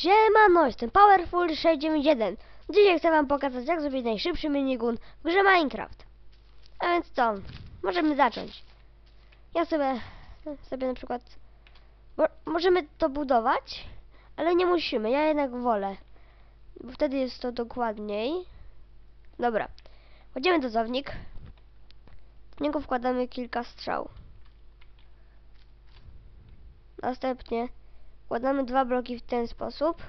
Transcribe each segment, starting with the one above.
Siemano, jestem Powerful691. Dzisiaj chcę wam pokazać jak zrobić najszybszy minigun w grze Minecraft. A więc co? Możemy zacząć. Ja sobie, sobie na przykład... Mo możemy to budować, ale nie musimy, ja jednak wolę. Bo wtedy jest to dokładniej. Dobra. Chodzimy do zawnik. W niego wkładamy kilka strzał. Następnie Kładamy dwa bloki w ten sposób.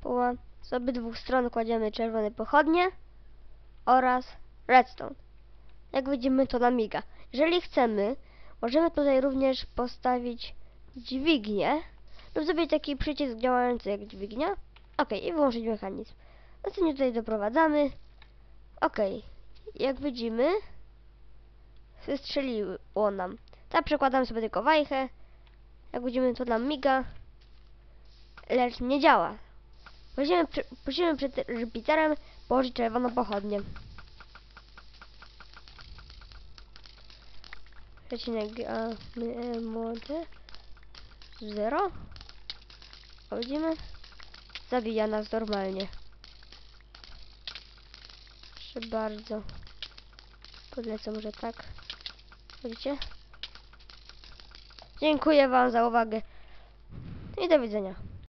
Poła z obydwu stron kładziemy czerwone pochodnie oraz redstone. Jak widzimy to nam miga. Jeżeli chcemy, możemy tutaj również postawić dźwignię lub zrobić taki przycisk działający jak dźwignia. Ok, i wyłączyć mechanizm. Następnie tutaj doprowadzamy. Ok, jak widzimy, wystrzeliło nam. Tak przekładamy sobie tylko wajchę. Jak widzimy, to nam miga, lecz nie działa. Musimy, przed repeaterem położyć czerwoną pochodnię. Przecinek e, młode. Zero. O? Zabija nas normalnie. Proszę bardzo. Podlecę może tak. Widzicie? Dziękuję Wam za uwagę i do widzenia.